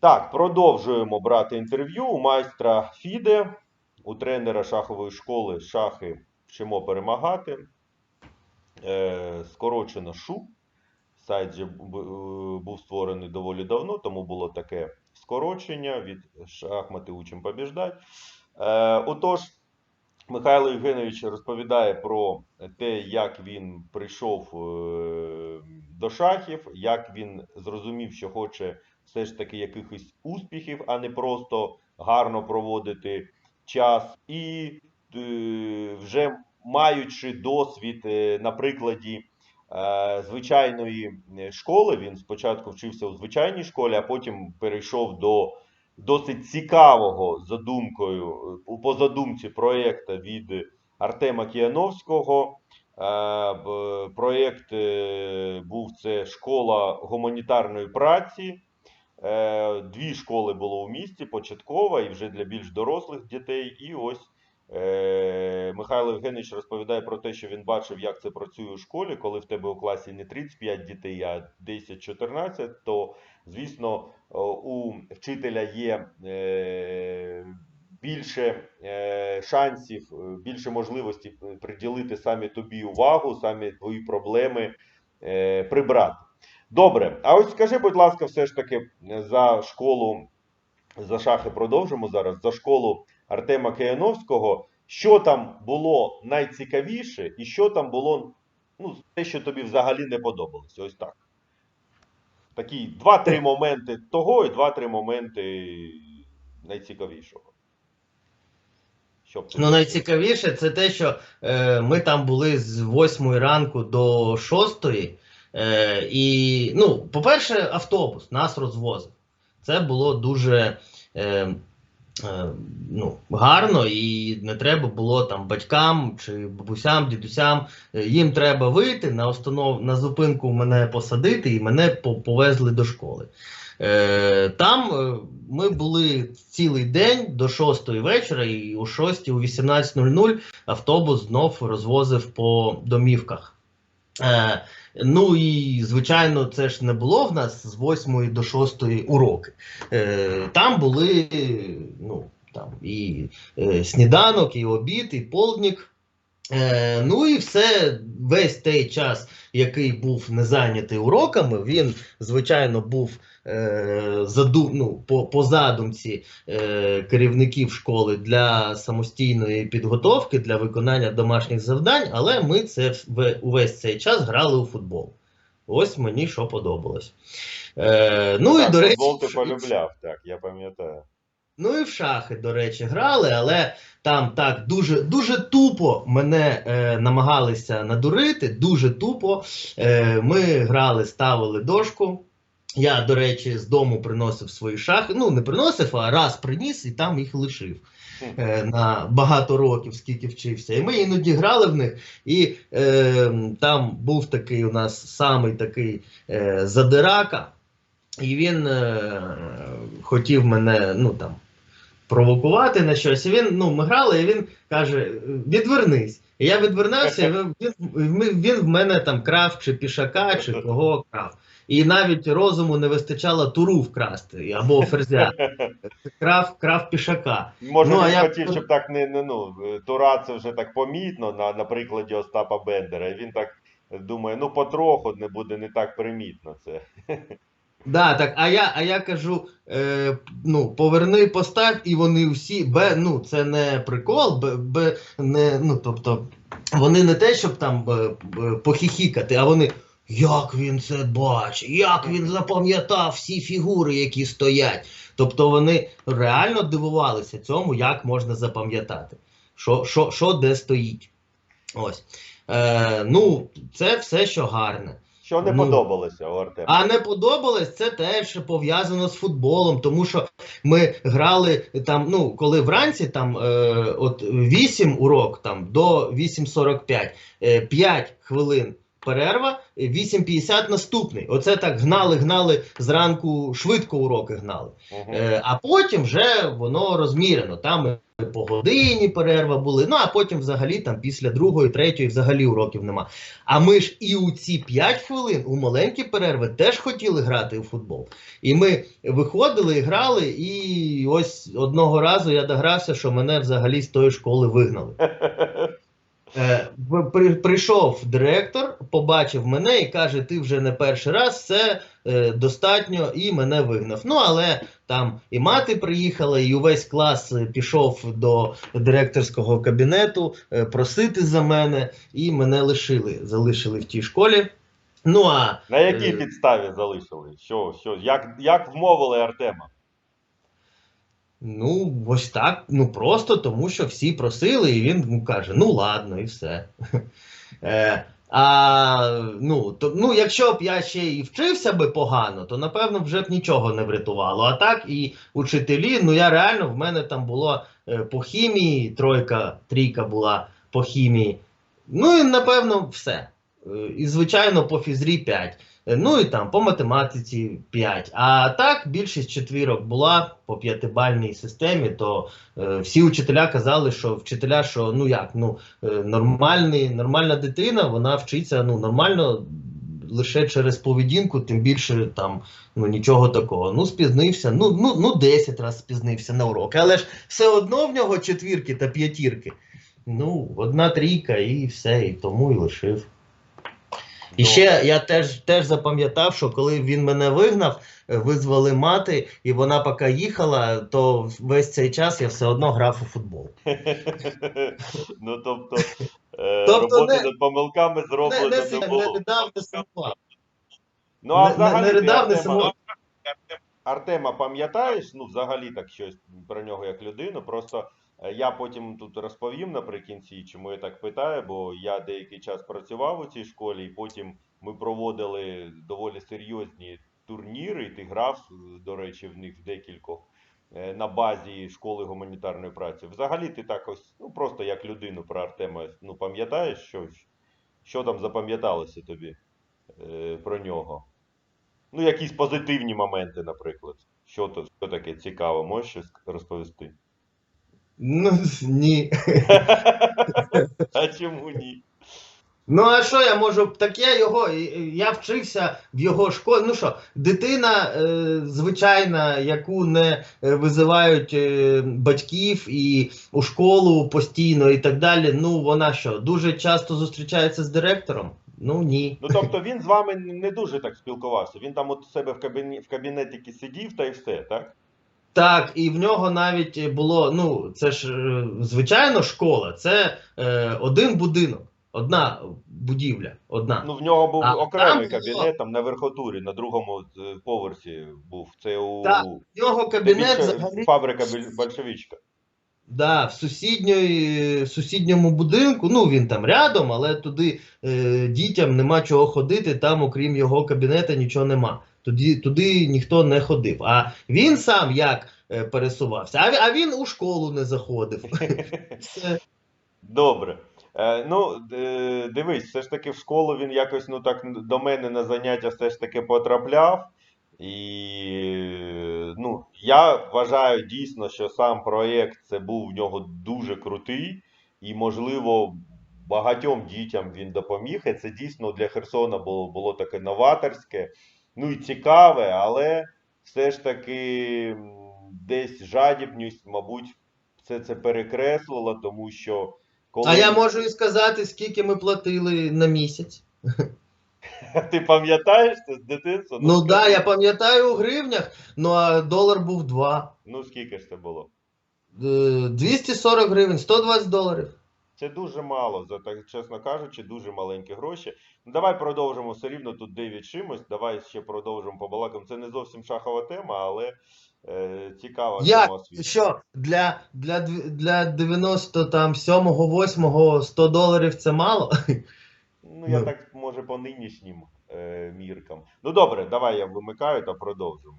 Так, продовжуємо брати інтерв'ю у майстра Фіде, у тренера шахової школи Шахи вчимо перемагати. Е, скорочено ШУ. Сайт же був створений доволі давно, тому було таке скорочення від шахмати учим побіждать. Е, отож, Михайло Євгенович розповідає про те, як він прийшов е, до шахів, як він зрозумів, що хоче все ж таки якихось успіхів, а не просто гарно проводити час. І е, вже маючи досвід е, на прикладі е, звичайної школи, він спочатку вчився у звичайній школі, а потім перейшов до досить цікавого за думкою, по задумці проєкту від Артема Кіановського. Проєкт був це школа гуманітарної праці. Е, Дві школи було у місті, початкова і вже для більш дорослих дітей. І ось е, Михайло Євгенович розповідає про те, що він бачив, як це працює у школі, коли в тебе у класі не 35 дітей, а 10-14, то, звісно, у вчителя є е, більше шансів, більше можливостей приділити самі тобі увагу, самі твої проблеми прибрати. Добре, а ось скажи, будь ласка, все ж таки е, за школу, за шахи продовжимо зараз, за школу Артема Кияновського, що там було найцікавіше і що там було ну, те, що тобі взагалі не подобалося. Ось так. Такі два-три моменти того і два-три моменти найцікавішого. Щоб Ну, найцікавіше це те, що е, ми там були з 8 ранку до 6. Е, і, ну, по-перше, автобус нас розвозив. Це було дуже е, е, ну, гарно, і не треба було там батькам чи бабусям, дідусям. е, Їм треба вийти на установ, на зупинку мене посадити, і мене повезли до школи. Е, Там е, ми були цілий день до 6 вечора, і о 6, о 18.00 автобус знов розвозив по домівках. Е, ну і звичайно, це ж не було в нас з 8 до 6 уроки. Е, там були ну, там, і е, сніданок, і обід, і полдник. Е, ну і все, весь той час, який був не зайнятий уроками, він, звичайно, був е, заду, ну, по, по задумці е, керівників школи для самостійної підготовки, для виконання домашніх завдань, але ми це в- увесь цей час грали у футбол. Ось мені що подобалось. Е, ну так, і до речі, футбол ти полюбляв, так, я пам'ятаю. Ну і в шахи, до речі, грали, але там так дуже дуже тупо мене е, намагалися надурити. Дуже тупо. Е, ми грали, ставили дошку. Я, до речі, з дому приносив свої шахи. Ну, не приносив, а раз приніс і там їх лишив е, на багато років, скільки вчився. І ми іноді грали в них. І е, там був такий у нас самий такий е, задирака, і він е, хотів мене, ну там. Провокувати на щось. І він, ну, ми грали, і він каже: відвернись. І я відвернувся, і він, він, він в мене там крав чи пішака, чи кого крав. І навіть розуму не вистачало туру вкрасти або ферзя. Крав, крав пішака. Може, Ну, він я- хотів, щоб так не, не ну, Тура це вже так помітно на, на прикладі Остапа Бендера. І він так думає, ну потроху не буде не так примітно це. Да, так, а я, а я кажу: е, ну, поверни, постав, і вони всі, бе, ну, це не прикол, бе, бе, не, ну, тобто, вони не те, щоб там е, е, похіхікати, а вони. Як він це бачить, як він запам'ятав всі фігури, які стоять. Тобто вони реально дивувалися цьому, як можна запам'ятати, що, що, що де стоїть. Ось. Е, ну, це все, що гарне. Що не Ну, подобалося у Артема? А не подобалось це теж пов'язано з футболом, тому що ми грали там, ну коли вранці там е, от 8 урок там до 8.45, е, 5 хвилин перерва, 8.50 наступний. Оце так гнали, гнали зранку, швидко уроки гнали. Мгм. Е, а потім вже воно розмірено. Там по годині перерва були. Ну а потім, взагалі, там після другої, третьої, взагалі уроків нема. А ми ж і у ці 5 хвилин, у маленькі перерви, теж хотіли грати у футбол. І ми виходили, і грали, і ось одного разу я догрався, що мене взагалі з тої школи вигнали. Е, при, прийшов директор, побачив мене і каже: ти вже не перший раз, все е, достатньо, і мене вигнав. Ну, але там і мати приїхала, і увесь клас е, пішов до директорського кабінету просити за мене, і мене лишили, залишили в тій школі. Ну а На якій підставі залишили? Що, що? Як, як вмовили Артема? Ну, ось так. Ну просто тому, що всі просили, і він ну, каже: ну ладно, і все. Е, а ну, то, ну, якщо б я ще і вчився би погано, то напевно вже б нічого не врятувало. А так і учителі, ну я реально в мене там було е, по хімії, тройка, трійка була по хімії. Ну і напевно все. Е, І, звичайно, по фізрі 5. Е, Ну і там по математиці 5. А так більшість четвірок була по п'ятибальній системі, то е, всі учителя казали, що вчителя, що ну як, ну е, нормальний, нормальна дитина, вона вчиться ну нормально лише через поведінку, тим більше там ну нічого такого. Ну спізнився, ну ну, ну 10 разів спізнився на уроки, але ж все одно в нього четвірки та п'ятірки. Ну, одна трійка і все, і тому і лишив. І ще я теж, теж запам'ятав, що коли він мене вигнав, е, визвали мати, і вона поки їхала, то весь цей час я все одно грав у футбол. ну, тобто, е, Тобто роботи не- над помилками зроблено не, си- не ридав, не сумував. Ну, а взагалі Артема, пам'ятаєш? Ну, взагалі так щось про нього як людину. Просто я потім тут розповім наприкінці, чому я так питаю, бо я деякий час працював у цій школі, і потім ми проводили доволі серйозні турніри, і ти грав, е, до речі, в них декількох е, на базі школи гуманітарної праці. Взагалі ти так ось, ну просто як людину про Артема, ну пам'ятаєш щось? Що там запам'яталося тобі е, про нього? Ну, якісь позитивні моменти, наприклад. Що то що таке цікаво, можеш щось розповісти? Ну, ні. А чому ні? Ну, а що я можу? Так я його, я вчився в його школі. Ну що, дитина е, звичайна, яку не е, визивають е, батьків і у школу постійно і так далі. Ну, вона що, дуже часто зустрічається з директором? Ну ні. Ну тобто він з вами не дуже так спілкувався. Він там от у себе в кабіні в кабінетіки сидів та й все, так? Так, і в нього навіть було, ну, це ж е, звичайно школа, це е, один будинок, одна будівля, одна. Ну в нього був А, окремий там було- кабінет там на верхотурі, на другому е, поверсі був. Це у Так, В нього кабінет взагалі. фабрика Большевичка. Да, в, сусідньої, в сусідньому будинку, ну він там рядом, але туди е, дітям нема чого ходити, там, окрім його кабінета, нічого нема. Туди, туди ніхто не ходив. А він сам як е, пересувався, а, а він у школу не заходив. Добре. Е, ну, е, дивись, все ж таки в школу він якось ну так до мене на заняття все ж таки потрапляв. І ну, я вважаю дійсно, що сам проєкт це був в нього дуже крутий, і, можливо, багатьом дітям він допоміг. І це дійсно для Херсона було, було таке новаторське, ну і цікаве, але все ж таки десь жадібність, мабуть, все це перекреслило, тому що коли А я можу і сказати, скільки ми платили на місяць. ти пам'ятаєш це з дитинства? Ну так, да, я пам'ятаю у гривнях, ну а долар був 2. Ну скільки ж це було? Е, 240 гривень, 120 доларів. Це дуже мало, за так чесно кажучи, дуже маленькі гроші. Ну давай продовжимо все рівно тут 9 чимось. Давай ще продовжимо побалакам. Це не зовсім шахова тема, але е, цікава Як? тема освіти. Що, для, для, дв- для 97-го, 8-го 100 доларів це мало? Ну я Ну. так може по нинішнім е, міркам. Ну добре, давай я вимикаю та продовжимо.